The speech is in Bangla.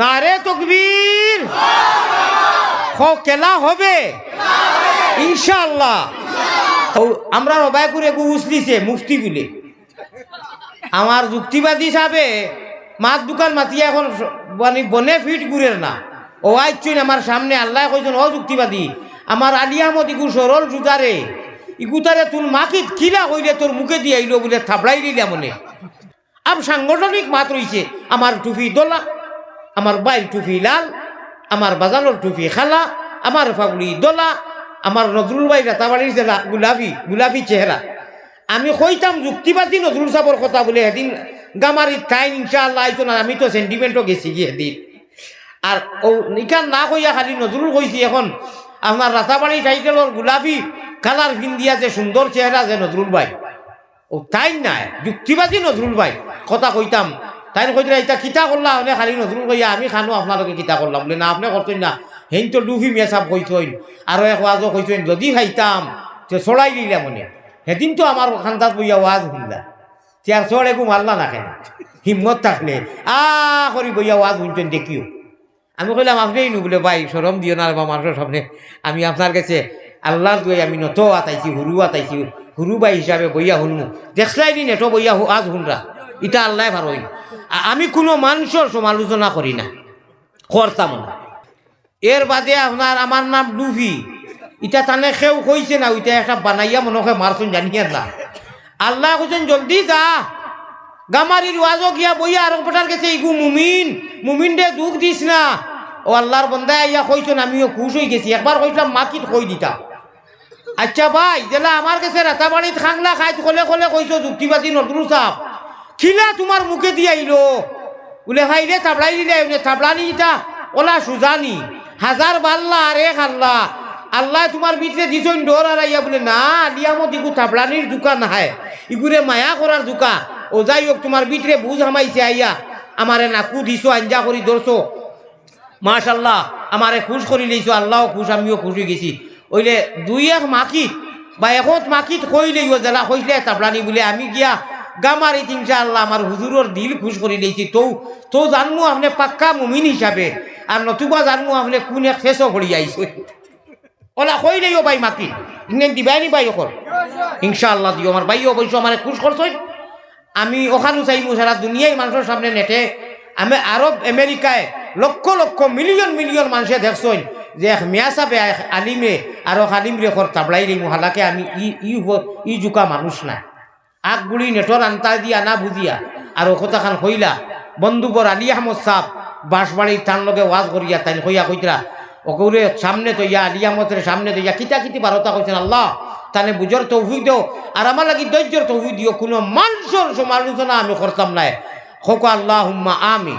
নারে তকবীর। কেলা হবে? ইনশাআল্লাহ। ও আমরা রবাইপুরে গু উসলিছে মুফতি বলে আমার যুক্তিবাদী সাবে মাছ দোকান মাতিয়া এখন মানে বনে ফিট গুড়ের না। ও আইচুন আমার সামনে, আল্লাহ কইছেন, ও যুক্তিবাদী, আমার আলিয়ামত ইগু সরল জুতারে, ইগুতারে তুল মাকিত কিলা কইলে তোর মুখে দিয়ে আইলো বলে থাবড়াই দিলা মনে। আম সাংগঠনিক মাত রইছে, আমার টুপি দোলা আমার বাইর টুফি লাল, আমার বাজানোর টুফি খালা, আমার ফাগুলি দোলা, আমার নজরুল ভাই রাতাবাড়ির জেলা গুলাবি গুলাবি চেহারা। আমি কইতাম যুক্তিবাদী নজরুল সাহর কথা বলে সেদিন গামারি টাইম ইনশাআল্লাহ আইতো না, আমি তো সেন্টিমেন্টও গেছি গিয়ে সেদিন আর ও নিকান না কইয়া খালি নজরুল কইছি এখন আপনার রাতাবাড়ি টাইটেলর গুলাবি কালার ফিন্দিয়া যে সুন্দর চেহারা যে নজরুল ভাই। ও তাই নাই, যুক্তিবাদী নজরুল ভাই, কথা কইতাম। তাই কইতে এটা কিতা করলাম আপনি খালি নজরুল কইয়া, আমি খানো, আপনালোকে কিতা করলাম। বলে, না, আপনি করতেন না। হেন তো ডুফি মেসাব কইতেন আর এক ওয়াজও কইতেন যদি খাইতাম, তো চড়াই দিলা মনে। সেদিন তো আমার খান্দাত বইয়া ওয়াজ শুনলা। চেয়ার চড় একু মারলা না। কেন হিম্মত থাকলে, আ করি বইয়া ওয়াজ শুনতেন দেখিও। আমি কইলাম, আপনি নু বলে, ভাই সরম দিও না বা মানুষের সামনে। আমি আপনার কাছে আল্লাহর দুয়ে আমি নত আতাইছি হুরু আতাইছি হুরু বাই হিসাবে বইয়া শুনমু দেখলাই নি নেটো বইয়া আজ শুনরা ইটা আল্লাহ ভারই আমি কোনো মানুষের সমালোচনা করি না। করতাম না। এর বাদে আপনার আমার নাম লুফি ইটা তানে সেও কইছে না, ওইটা একটা বানাইয়া মনকে মারছুন জানিয়ে না। আল্লাহ কইছেন, জলদি যা। গামারির ওয়াজও গিয়া বইয়া আর পটার গেছে, ইগু মুমিন মুমিন দে দুঃখ দিস না। ও আল্লাহর বন্দা ইয়া কইছেন, আমিও খুশ হয়ে গেছি। একবার কইলাম মাকির কই দিতা। আচ্ছা ভাই, জেলা আমার কাছে রাতাবাড়িত খাংলা খাইত, কলে কলে কইছো, যুক্তিবাদী নজরুল সাহ খিলা তোমার মুখে দিয়ে আইলো। বলে ভাই রে থাবড়াই দিলে এনে থাবড়ানি ইটা। ওলা সুজানি, হাজার বাল্লা আর এক আল্লাহ তোমার ভিতরে দিছন ডোর আর আইয়া বলে, না আলিয়ামত ইগু থাবড়ানির দোকান হায়। ইগুরে মায়া করার দোকান ও যাই হোক তোমার ভিতরে বুঝ হামাইছে আইয়া। আমারে নাকু দিছো, আঞ্জা করি ধরছো। মাশাল্লাহ, আমারে খুশ করি লইছো। আল্লাহ খুশ, আমিও খুশ গেছি। ওইলে দুই এক মাকিত বা একত মাকিত কইলেই জেলা কইলে তাবলানি বলে, আমি গিয়া গামারি তিনশা আল্লাহ আমার হুজুরর দিল খুশ করি লইছি তো তো জানমু আপনি পাক্কা মুমিন হিসাবে, আর নতুবা জানমু আপনি কোন এক শেষও ভরি আইছো। ওলা কইলেই ও ভাই মাকি ইনে দিবাই নি ভাই অকল? ইনশাআল্লাহ দিও, আমার ভাই অবশ্য আমার খুশ করছই আমি ওখানে চাইমু সারা দুনিয়ায় মানুষের সামনে নেটে। আমি আরব, আমেরিকায় লক্ষ লক্ষ মিলিয়ন মিলিয়ন মানুষে দেখছই যে এক মিয়া সাবে আলিমে, আর আলিম রেখর তাবলাই রে হালাকে আমি ই ই জুকা মানুষ না। আগগুলি নেটর আন্তা দিয়া না বুঝিয়া আর ওখতাখান হইলা। বন্ধু বর আলী আহমদ সাহ বাঁশবাড়ির তার লগে ওয়াজ করিয়া তাই হইয়া কইতরা ওকে সামনে তো ইয়া আলী আহমদের সামনে তো ইয়া কিতা কিতি বারতা কইছেন আল্লাহ। তাহলে বুঝর তৌফিক দেও আর আমার লাগি ধৈর্যর তৌফিক দিও কোনো মানুষের সমালোচনা আমি করতাম নাই। হোক আল্লাহ হুম্মা আমি